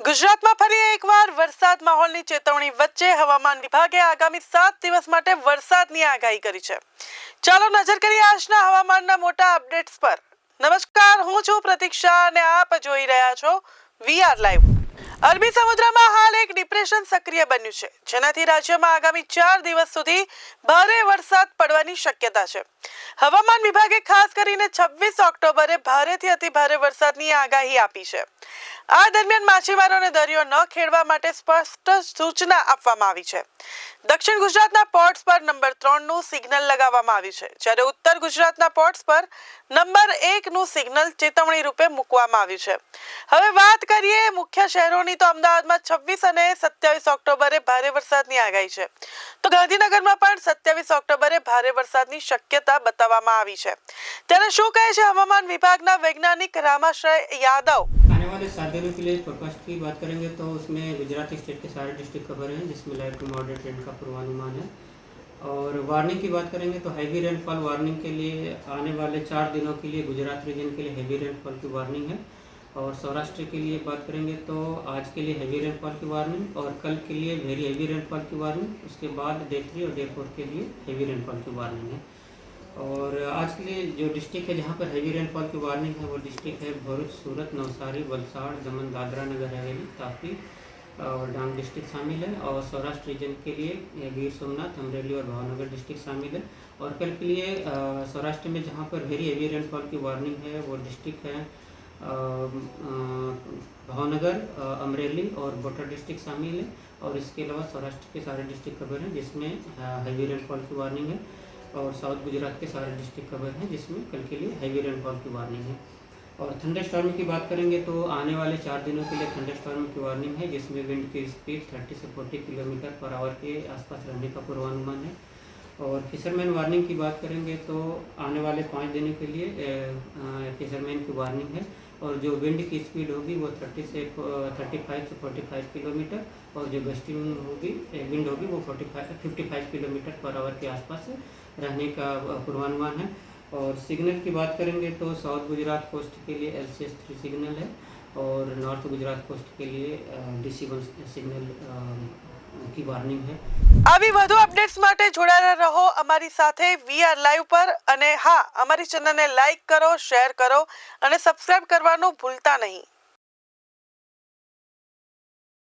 ગુજરાતમાં ફરી એકવાર વરસાદ માહોલની ચેતવણી વચ્ચે હવામાન વિભાગે આગામી સાત દિવસ માટે વરસાદની આગાહી કરી છે. ચાલો નજર કરીએ આજના હવામાનના મોટા અપડેટ્સ પર. નમસ્કાર, હું છું પ્રતીક્ષા અને આપ જોઈ રહ્યા છો વીઆર લાઈવ. અરબી સમુદ્રમાં હાલ એક ડિપ્રેશન સક્રિય બન્યું છે, જેનાથી રાજ્યમાં આગામી ચાર દિવસ સુધી ભારે વરસાદ પડવાની શક્યતા છે. હવામાન વિભાગે ખાસ કરીને છવ્વીસ ઓક્ટોબરે ભારેથી અતિ ભારે વરસાદની આગાહી આપી છે. આ દરમિયાન માછીમારોને દરિયો ન ખેડવા માટે સ્પષ્ટ સૂચના આપવામાં આવી છે. દક્ષિણ ગુજરાતના પોર્ટ્સ પર નંબર ત્રણનું સિગ્નલ લગાવવામાં આવ્યું છે, જ્યારે ઉત્તર ગુજરાતના પોર્ટ્સ પર નંબર એકનું સિગ્નલ ચેતવણી રૂપે મૂકવામાં આવ્યું છે. હવે વાત કરીએ મુખ્ય શહેરોની, તો અમદાવાદમાં છવ્વીસ અને સત્યાવીસ ઓક્ટોબરે ભારે વરસાદની આગાહી છે. તો ગાંધીનગરમાં પણ સત્યાવીસ ઓક્ટોબરે ભારે વરસાદની શક્યતા બતાવવામાં આવી છે. ત્યારે શું કહે છે હવામાન વિભાગના વૈજ્ઞાનિક રામાશ્રય યાદવ? आने वाले सात दिनों के लिए फोरकास्ट की बात करेंगे तो उसमें गुजरात स्टेट के सारे डिस्ट्रिक्ट कवर हैं, जिसमें लाइट टू मॉडरेट रेन का पूर्वानुमान है। और वार्निंग की बात करेंगे तो हैवी रेनफॉल वार्निंग के लिए आने वाले चार दिनों के लिए गुजरात रीजन के लिए हैवी रेनफॉल की वार्निंग है। और सौराष्ट्र के लिए बात करेंगे तो आज के लिए हैवी रेनफॉल की वार्निंग और कल के लिए वेरी हैवी रेनफॉल की वार्निंग उसके बाद डे थ्री और डे फोर के लिए हैवी रेनफॉल की वार्निंग है। और आज के लिए जो डिस्ट्रिक्ट है, जहाँ पर हैवी रेनफॉल की वार्निंग है, वो डिस्ट्रिक्ट है भरूच, सूरत, नवसारी, वलसाड़, दमन, दादरा नगर हवेली, तापी और डांग डिस्ट्रिक्ट शामिल है। और सौराष्ट्र रीजन के लिए गिर सोमनाथ, अमरेली और भावनगर डिस्ट्रिक्ट शामिल है। और कल के लिए सौराष्ट्र में जहाँ पर वेरी हैवी रेनफॉल की वार्निंग है, वो डिस्ट्रिक्ट है भावनगर अमरेली और गोटा डिस्ट्रिक्ट शामिल है। और इसके अलावा सौराष्ट्र के सारे डिस्ट्रिक्ट कवर हैं, जिसमें हैवी रेनफॉल की वार्निंग है। और साउथ गुजरात के सारे डिस्ट्रिक्ट कवर हैं, जिसमें कल के लिए हैवी रेनफॉल की वार्निंग है। और थंडर स्टॉर्म की बात करेंगे तो आने वाले चार दिनों के लिए थंडर स्टॉर्म की वार्निंग है, जिसमें विंड की स्पीड 30 से 40 किलोमीटर पर आवर के आसपास रहने का पूर्वानुमान है। और फिशरमैन वार्निंग की बात करेंगे तो आने वाले पाँच दिनों के लिए फिशरमैन की वार्निंग है। और जो विंड की स्पीड होगी वो 30 से 35 से 45 किलोमीटर और जो गस्टिंग होगी विंड होगी वो 45 55 किलोमीटर पर आवर के आसपास रहने का पूर्वानुमान है। और सिग्नल की बात करेंगे तो साउथ गुजरात कोस्ट के लिए L C S three signal है और नॉर्थ गुजरात कोस्ट के लिए डी सी सिग्नल की वार्निंग है આવી વધુ અપડેટ્સ માટે જોડાયેલા રહો અમારી સાથે વીઆર લાઈવ પર અને હા અમારી ચેનલને લાઈક કરો શેર કરો અને સબસ્ક્રાઇબ કરવાનું ભૂલતા નહીં